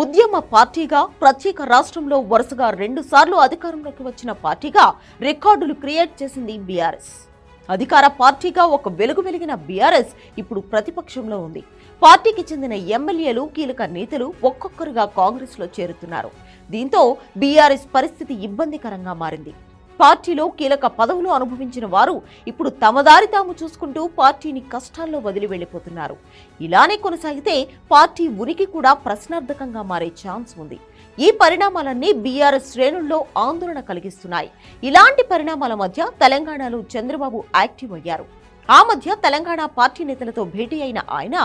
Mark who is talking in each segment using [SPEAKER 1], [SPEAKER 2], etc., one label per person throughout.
[SPEAKER 1] ఉద్యమ పార్టీగా ప్రత్యేక రాష్ట్రంలో వరుసగా రెండు సార్లు అధికారంలోకి వచ్చిన పార్టీగా రికార్డులు క్రియేట్ చేసింది బీఆర్ఎస్. అధికార పార్టీగా ఒక వెలుగు వెలిగిన బీఆర్ఎస్ ఇప్పుడు ప్రతిపక్షంలో ఉంది. పార్టీకి చెందిన ఎమ్మెల్యేలు కీలక నేతలు ఒక్కొక్కరుగా కాంగ్రెస్లో చేరుతున్నారు. దీంతో బీఆర్ఎస్ పరిస్థితి ఇబ్బందికరంగా మారింది. పార్టీలో కీలక పదవులు అనుభవించిన వారు ఇప్పుడు తమ దారి తాము చూసుకుంటూ పార్టీని కష్టాల్లో వదిలి వెళ్ళిపోతున్నారు ఇలానే కొనసాగితే పార్టీ ఉనికి కూడా ప్రశ్నార్థకంగా మారే ఛాన్స్ ఉంది. ఈ పరిణామాలన్నీ బీఆర్ఎస్ శ్రేణుల్లో ఆందోళన కలిగిస్తున్నాయి. ఇలాంటి పరిణామాల మధ్య తెలంగాణలో చంద్రబాబు యాక్టివ్ అయ్యారు. ఆ మధ్య తెలంగాణ పార్టీ నేతలతో భేటీ అయిన ఆయన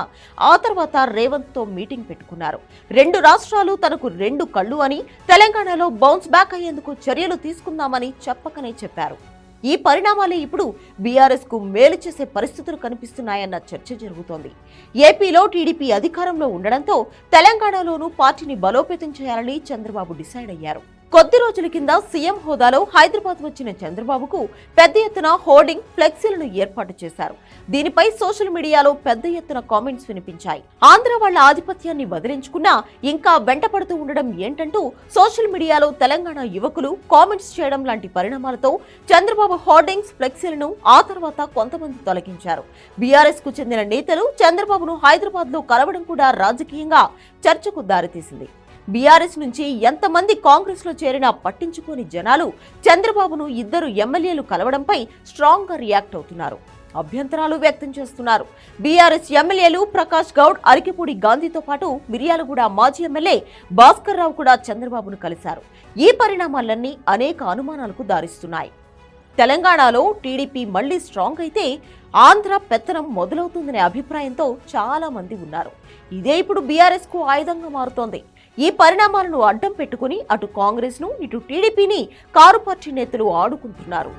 [SPEAKER 1] ఆ తర్వాత రేవంత్తో మీటింగ్ పెట్టుకున్నారు. రెండు రాష్ట్రాలు తనకు రెండు కళ్ళు అని తెలంగాణలో బౌన్స్ బ్యాక్ అయ్యేందుకు చర్యలు తీసుకుందామని చెప్పకనే చెప్పారు. ఈ పరిణామాలే ఇప్పుడు బీఆర్ఎస్కు మేలు చేసే పరిస్థితులు కనిపిస్తున్నాయన్న చర్చ జరుగుతోంది. ఏపీలో టీడీపీ అధికారంలో ఉండడంతో తెలంగాణలోనూ పార్టీని బలోపేతం చేయాలని చంద్రబాబు డిసైడ్ అయ్యారు. కొద్ది రోజుల కింద సీఎం హోదాలో హైదరాబాద్ వచ్చిన చంద్రబాబుకు పెద్ద ఎత్తున హోర్డింగ్ ఫ్లెక్సీలను ఏర్పాటు చేశారు. దీనిపై సోషల్ మీడియాలో పెద్ద ఎత్తున కామెంట్స్ వినిపించాయి. ఆంధ్ర వాళ్ళ ఆధిపత్యాన్ని వదిలించుకున్నా ఇంకా వెంటపడుతూ ఉండడం ఏంటంటూ సోషల్ మీడియాలో తెలంగాణ యువకులు కామెంట్స్ చేయడం లాంటి పరిణామాలతో చంద్రబాబు హోర్డింగ్స్ ఫ్లెక్సీలను ఆ తర్వాత కొంతమంది తొలగించారు. బీఆర్ఎస్కు చెందిన నేతలు చంద్రబాబును హైదరాబాద్లో కలవడం కూడా రాజకీయంగా చర్చకు దారితీసింది. బీఆర్ఎస్ నుంచి ఎంతమంది కాంగ్రెస్లో చేరినా పట్టించుకోని జనాలు చంద్రబాబును ఇద్దరు ఎమ్మెల్యేలు కలవడంపై స్ట్రాంగ్గా రియాక్ట్ అవుతున్నారు. అభ్యంతరాలు వ్యక్తం చేస్తున్నారు. బీఆర్ఎస్ ఎమ్మెల్యేలు ప్రకాష్ గౌడ్ అరికిపూడి గాంధీతో పాటు మిర్యాలగూడ మాజీ ఎమ్మెల్యే భాస్కర్ రావు కూడా చంద్రబాబును కలిశారు. ఈ పరిణామాలన్నీ అనేక అనుమానాలకు దారిస్తున్నాయి. తెలంగాణలో టీడీపీ మళ్ళీ స్ట్రాంగ్ అయితే ఆంధ్ర పెత్తనం మొదలవుతుందనే అభిప్రాయంతో చాలా మంది ఉన్నారు. ఇదే ఇప్పుడు బీఆర్ఎస్కు ఆయుధంగా మారుతోంది. ఈ పరిణామాలను అడ్డం పెట్టుకుని అటు కాంగ్రెస్ను ఇటు టీడీపీని కారు పార్టీ నేతలు ఆడుకుంటున్నారు.